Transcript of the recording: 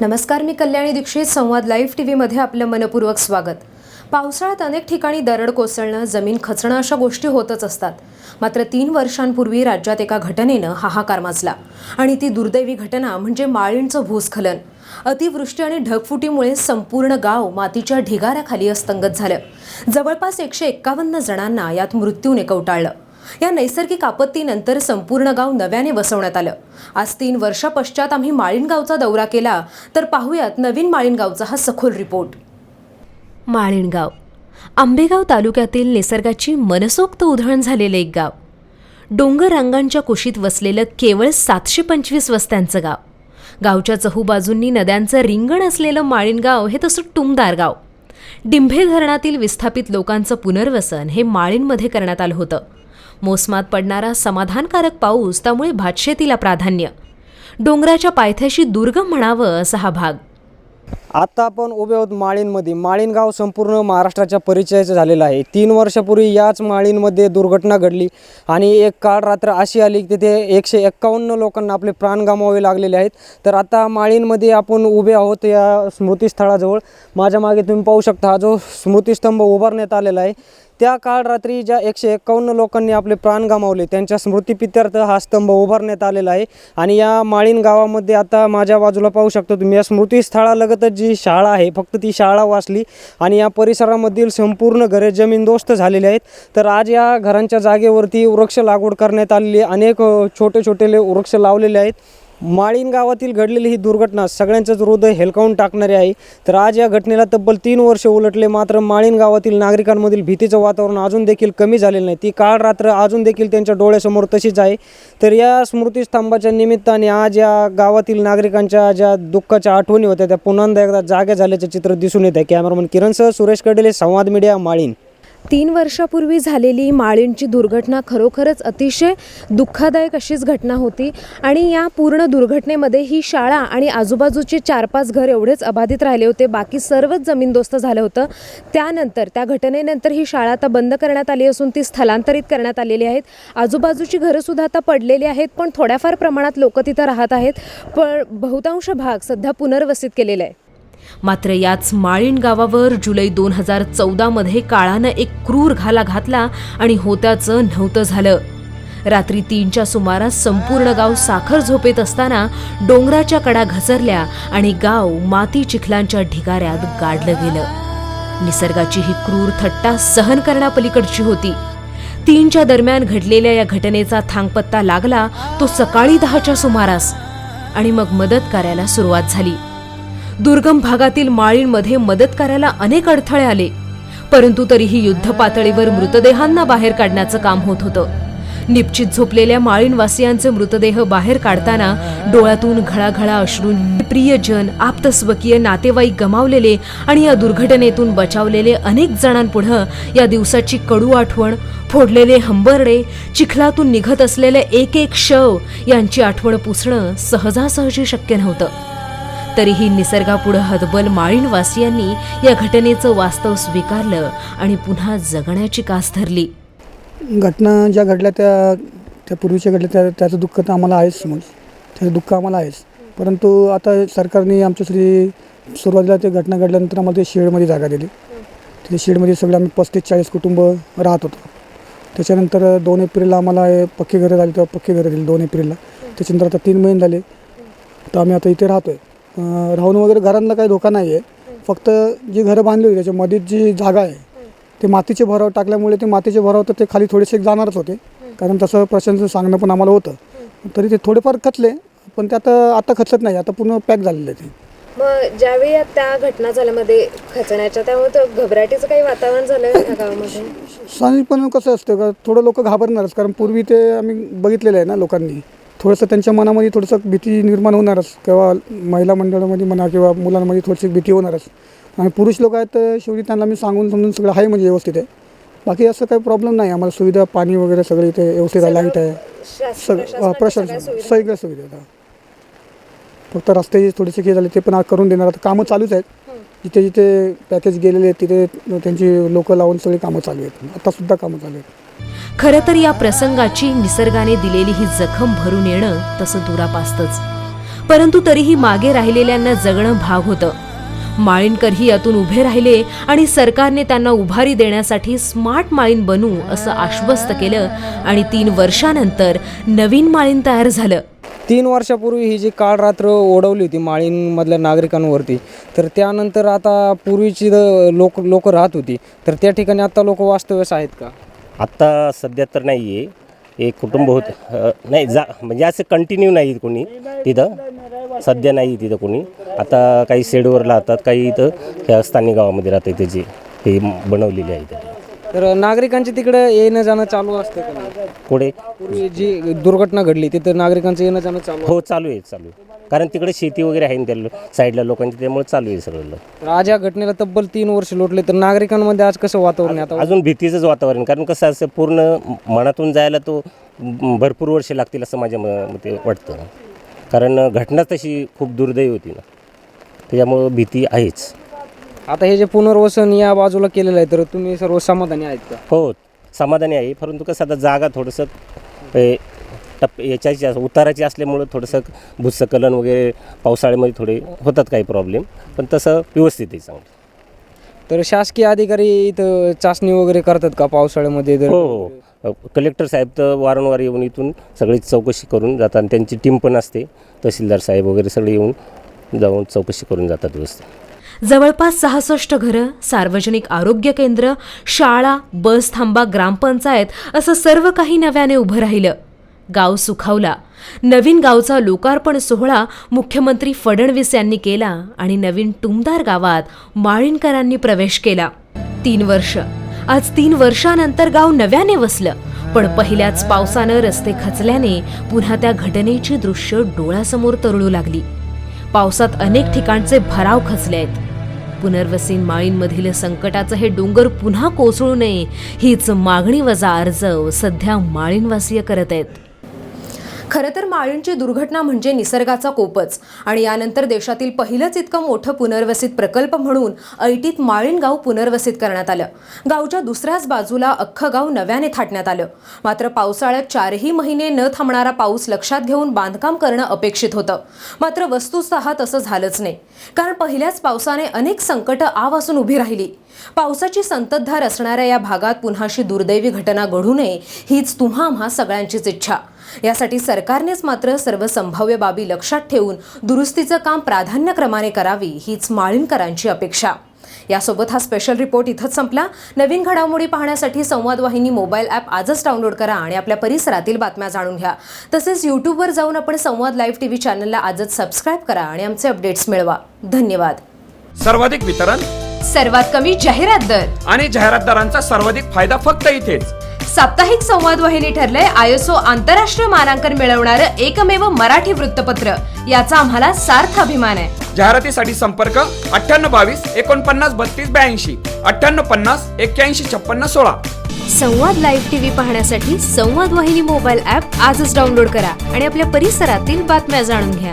नमस्कार मी कल्याणी दीक्षित संवाद live T व्हीमध्ये आपलं मनपूर्वक स्वागत. पावसाळ्यात अनेक ठिकाणी दरड कोसळणं जमीन खचणं अशा गोष्टी होतच असतात. मात्र तीन वर्षांपूर्वी राज्यात एका घटनेनं हाहाकार माजला आणि ती दुर्दैवी घटना म्हणजे माळींचं भूस्खलन. अतिवृष्टी आणि ढगफुटीमुळे संपूर्ण गाव मातीच्या ढिगाऱ्याखाली अस्तंगत झालं. जवळपास एकशे एक्कावन्न जणांना यात मृत्यूने कवटाळलं. या नैसर्गिक आपत्तीनंतर संपूर्ण गाव नव्याने वसवण्यात आलं. आज तीन वर्षापश्चात आम्ही माळीणगावचा दौरा केला तर पाहूयात नवीन माळीणगावचा हा सखोल रिपोर्ट. माळीणगाव आंबेगाव तालुक्यातील निसर्गाची मनसोक्त उधळण झालेलं एक गाव. डोंगर रांगांच्या कुशीत वसलेलं केवळ सातशे पंचवीस वस्त्यांचं गाव. गावच्या चहूबाजूंनी नद्यांचं रिंगण असलेलं माळीणगाव हे तसं टुमदार गाव. डिंभे धरणातील विस्थापित लोकांचं पुनर्वसन हे माळीणमध्ये करण्यात आलं होतं. मोसमात पडणारा समाधानकारक पाऊस त्यामुळे भातशेतीला प्राधान्य. डोंगराच्या पायथ्याशी दुर्गम म्हणावं असा हा भाग. आता आपण उभे आहोत माळींमध्ये. माळीण गाव संपूर्ण महाराष्ट्राच्या परिचयाचं झालेलं आहे. तीन वर्षापूर्वी याच माळींमध्ये दुर्घटना घडली आणि एक काळ रात्र अशी आली की तिथे एकशे एक्कावन्न लोकांना आपले प्राण गमावे लागलेले आहेत. तर आता माळींमध्ये आपण उभे आहोत या स्मृतिस्थळाजवळ. माझ्या मागे तुम्ही पाहू शकता हा जो स्मृतिस्तंभ उभारण्यात आलेला आहे त्या काळ रात्री ज्या एकशे एक्कावन्न लोकांनी आपले प्राण गमावले त्यांच्या स्मृतिपित्यार्थ हा स्तंभ उभारण्यात आलेला आहे. आणि या माळीण गावामध्ये आता माझ्या बाजूला पाहू शकतो तुम्ही या स्मृतिस्थळालगतच जी शाळा आहे फक्त ती शाळा वाचली आणि या परिसरामधील संपूर्ण घरे जमीनदोस्त झालेली आहेत. तर आज या घरांच्या जागेवरती वृक्ष लागवड करण्यात आलेली आहे. अनेक छोटे छोटेले वृक्ष लावलेले आहेत. माळीण गावातील घडलेली ही दुर्घटना सगळ्यांचंच हृदय हेलकावून टाकणारी आहे. तर आज या घटनेला तब्बल तीन वर्ष उलटले मात्र माळीण गावातील नागरिकांमधील भीतीचं वातावरण अजून देखील कमी झालेलं नाही. ती काळ रात्र अजून देखील त्यांच्या डोळ्यासमोर तशीच आहे. तर या स्मृतिस्तंभाच्या निमित्ताने आज या गावातील नागरिकांच्या ज्या दुःखाच्या आठवणी होत्या त्या पुन्हा एकदा जाग्या झाल्याचे चित्र दिसून येत आहे. कॅमेरामन किरणसह सुरेश कडेले संवाद मीडिया माळीन तीन वर्षापूर्वी झालेली माळींची दुर्घटना खरोखरच अतिशय दुःखदायक अशीच घटना होती. आणि या पूर्ण दुर्घटनेमध्ये ही शाळा आणि आजूबाजूचे चार पाच घर एवढेच अबाधित राहिले होते. बाकी सर्वच जमीनदोस्त झालं होतं. त्यानंतर त्या घटनेनंतर ही शाळा आता बंद करण्यात आली असून ती स्थलांतरित करण्यात आलेली आहेत. आजूबाजूची घरंसुद्धा आता पडलेली आहेत पण थोड्याफार प्रमाणात लोक तिथं राहत आहेत. पण बहुतांश भाग सध्या पुनर्वसित केलेला आहे मात्र याच माळीण गावावर जुलै दोन हजार चौदामध्ये काळानं एक क्रूर घाला घातला आणि होत्याचं नव्हतं झालं. रात्री तीनच्या सुमारास संपूर्ण गाव साखर झोपेत असताना डोंगराच्या कडा घसरल्या आणि गाव माती चिखलांच्या ढिगाऱ्यात गाडलं गेलं. निसर्गाची ही क्रूर थट्टा सहन करण्यापलीकडची होती. तीनच्या दरम्यान घडलेल्या या घटनेचा थांगपत्ता लागला तो सकाळी दहाच्या सुमारास आणि मग मदत कार्याला सुरुवात झाली. दुर्गम भागातील माळींमध्ये मदत करायला अनेक अडथळे आले. परंतु तरीही युद्ध पातळीवर मृतदेहांना बाहेर काढण्याचं काम होत होतं. निपचित झोपलेल्या माळीणवासियांचे मृतदेह बाहेर काढताना डोळ्यातून घळाघळा अश्रून प्रियजन आप्तस्वकीय नातेवाईक गमावलेले आणि या दुर्घटनेतून बचावलेले अनेक जणांपुढं या दिवसाची कडू आठवण फोडलेले हंबरडे चिखलातून निघत असलेले एक एक शव यांची आठवण पुसणं सहजासहजी शक्य नव्हतं. तरीही निसर्गापुढं हतबल माळीणवासियांनी या घटनेचं वास्तव स्वीकारलं आणि पुन्हा जगण्याची कास धरली. घटना ज्या घडल्या त्या त्या पूर्वीच्या घडल्या त्या त्याचं दुःख तर आम्हाला आहेच समज. त्याचं दुःख आम्हाला आहेच. परंतु आता सरकारने आमच्या श्री सुरुवातीला ते घटना घडल्यानंतर आम्हाला ते शेडमध्ये जागा दिली. तिथे शेडमध्ये सगळे आम्ही पस्तीस चाळीस कुटुंब राहत होतो. त्याच्यानंतर दोन एप्रिलला आम्हाला पक्के पक्की घरं झाली तेव्हा पक्की घरं दिली दोन एप्रिलला. त्याच्यानंतर आता तीन महिने झाले. तर आम्ही आता इथे राहतो आहे राहून वगैरे घरांना काही धोका नाही आहे फक्त जी घरं बांधली होती त्याच्यामध्ये जी जागा आहे ते मातीचे भराव टाकल्यामुळे ते मातीचे भराव तर ते खाली थोडेसे जाणारच होते. कारण तसं प्रशासनाचं सांगणं पण आम्हाला होतं. तरी ते थोडेफार खचले पण ते आता आता खचत नाही. आता पूर्ण पॅक झालेलं आहे ते. मग ज्यावेळी त्या घटना झाल्यामध्ये खचण्याच्या त्यामुळे तर घबराटीचं काही वातावरण झालं या गावामध्ये? साधारणपणे कसं असतं का थोडं लोक घाबरणारच. कारण पूर्वी ते आम्ही बघितलेलं आहे ना लोकांनी. थोडंसं त्यांच्या मनामध्ये थोडंसं भीती निर्माण होणारच किंवा महिला मंडळामध्ये म्हणा किंवा मुलांमध्ये थोडीशी भीती होणारच. आणि पुरुष लोक आहेत तर शेवटी त्यांना मी सांगून समजून सगळं आहे म्हणजे व्यवस्थित आहे. बाकी असं काही प्रॉब्लेम नाही आम्हाला सुविधा पाणी वगैरे सगळं इथे व्यवस्थित आहे लाइट आहे. सगळं प्रशासन सगळ्या सुविधा. आहेत. हा. फक्त रस्ते थोडेसे हे झाले ते पण करून देणार. आता कामं चालूच आहेत. जिथे जिथे पॅकेज गेलेले आहेत तिथे त्यांची लोकं लावून सगळी कामं चालू आहेत. आतासुद्धा कामं चालू आहेत. खरं तर या प्रसंगाची निसर्गाने दिलेली ही जखम भरून येणं तसं दुरापास्तच. परंतु तरीही मागे राहिलेल्यांना जगणं भाग होतं. माळीणकरही यातून उभे राहिले आणि सरकारने त्यांना उभारी देण्यासाठी स्मार्ट माळीण बनू असं आश्वस्त केलं आणि तीन वर्षानंतर नवीन माळीण तयार झालं. तीन वर्षापूर्वी ही जी काळ रात्र ओढवली होती माळींमधल्या नागरिकांवरती तर त्यानंतर आता पूर्वीची लोक लोक राहत होती. तर त्या ठिकाणी आता लोक वास्तव्यास आहेत का? आत्ता सध्या तर नाही आहे एक कुटुंब होत नाही जा म्हणजे असं कंटिन्यू नाही कोणी तिथं. सध्या नाही तिथं कोणी. आता काही शेडवर राहतात काही इथं ह्या स्थानिक गावामध्ये राहतात त्याची. हे बनवलेली आहे तर नागरिकांची तिकडे येणं जाणं चालू असतं का? पुढे? पूर्वी जी दुर्घटना घडली तिथं नागरिकांचं येणं जाणं चालू हो चालू आहे चालू आहे. कारण तिकडे शेती वगैरे आहे ना त्या लो- साईडला लोकांची त्यामुळे चालू आहे सगळं तर आज या घटनेला तब्बल तीन वर्ष लोटले तर नागरिकांमध्ये आज कसं वातावरण आहे आता? अजून भीतीचंच वातावरण कारण कसं असं पूर्ण मनातून जायला तो म, भरपूर वर्ष लागतील असं माझ्या म- मते वाटतं. कारण घटना तशी खूप दुर्दैवी होती ना. त्याच्यामुळं भीती आहेच. आता हे जे पुनर्वसन या बाजूला केलेलं आहे तर तुम्ही सर्व समाधानी आहेत का? हो समाधानी आहे. परंतु कसं आता जागा थोडंसं ए, टप याच्याची अस- उताराची असल्यामुळं थोडंसं भुस्खलन वगैरे पावसाळ्यामध्ये थोडे होतात काही प्रॉब्लेम पण तसं व्यवस्थित आहे चांगलं. तर शासकीय अधिकारी इथं चाचणी वगैरे करतात का पावसाळ्यामध्ये? हो हो. कलेक्टर साहेब तर वारंवार येऊन इथून सगळी चौकशी करून जातात आणि त्यांची टीम पण असते. तहसीलदार साहेब वगैरे सगळे येऊन जाऊन चौकशी करून जातात व्यवस्थित. जवळपास सहासष्ट घरं सार्वजनिक आरोग्य केंद्र शाळा बस थांबा ग्रामपंचायत असं सर्व काही नव्याने उभं राहिलं. गाव सुखावला. नवीन गावचा लोकार्पण सोहळा मुख्यमंत्री फडणवीस यांनी केला आणि नवीन टुमदार गावात माळीणकरांनी प्रवेश केला. तीन वर्ष. आज तीन वर्षानंतर गाव नव्याने वसलं. पण पहिल्याच पावसानं रस्ते खचल्याने पुन्हा त्या घटनेची दृश्य डोळ्यासमोर तरळू लागली. पावसात अनेक ठिकाणचे भराव खचले आहेत पुनर्वसीन माळींमधील संकटाचं हे डोंगर पुन्हा कोसळू नये हीच मागणी वजा अर्ज सध्या माळीनवासीय करत आहेत. खरं तर माळींची दुर्घटना म्हणजे निसर्गाचा कोपच. आणि यानंतर देशातील पहिलंच इतकं मोठं पुनर्वसित प्रकल्प म्हणून ऐटीत माळीण गाव पुनर्वसित करण्यात आलं. गावच्या दुसऱ्याच बाजूला अख्खं गाव नव्याने थाटण्यात आलं. मात्र पावसाळ्यात चारही महिने न थांबणारा पाऊस लक्षात घेऊन बांधकाम करणं अपेक्षित होतं. मात्र वस्तुतः तसं झालंच नाही. कारण पहिल्याच पावसाने अनेक संकटं आवासून उभी राहिली. पावसाची संततधार असणाऱ्या या भागात पुन्हा अशी दुर्दैवी घटना घडू नये हीच तुम्हा आम्हा सगळ्यांचीच इच्छा. यासाठी सरकारनेच मात्र सर्व संभाव्य बाबी लक्षात ठेवून दुरुस्तीचं काम प्राधान्यक्रमाने करावी हीच माळीणकरांची अपेक्षा. यासोबत हा स्पेशल रिपोर्ट इथंच संपला. नवीन घडामोडी पाहण्यासाठी संवाद वाहिनी मोबाईल ॲप आजच डाउनलोड करा आणि आपल्या परिसरातील बातम्या जाणून घ्या. तसेच यूट्यूबवर जाऊन आपण संवाद लाईव्ह टीव्ही चॅनलला आजच सबस्क्राईब करा आणि आमचे अपडेट्स मिळवा. धन्यवाद. सर्वाधिक वितरण सर्वात कमी जाहिरात दर. आणि जाहिरातदारांचा सर्वाधिक फायदा फक्त इथेच. साप्ताहिक संवाद वाहिनी ठरलंय आयएसओ आंतरराष्ट्रीय मानांकन मिळवणारं एकमेव मराठी वृत्तपत्र. याचा आम्हाला सार्थ अभिमान आहे. जाहिरातीसाठी संपर्क अठ्ठ्याण्णव बावीस एकोणपन्नास बत्तीस ब्याऐंशी अठ्ठ्याण्णव पन्नास एक्क्याऐंशी छप्पन्न सोळा. संवाद लाईव्ह टीव्ही पाहण्यासाठी संवाद वाहिनी मोबाईल ॲप आजच डाउनलोड करा आणि आपल्या परिसरातील बातम्या जाणून घ्या.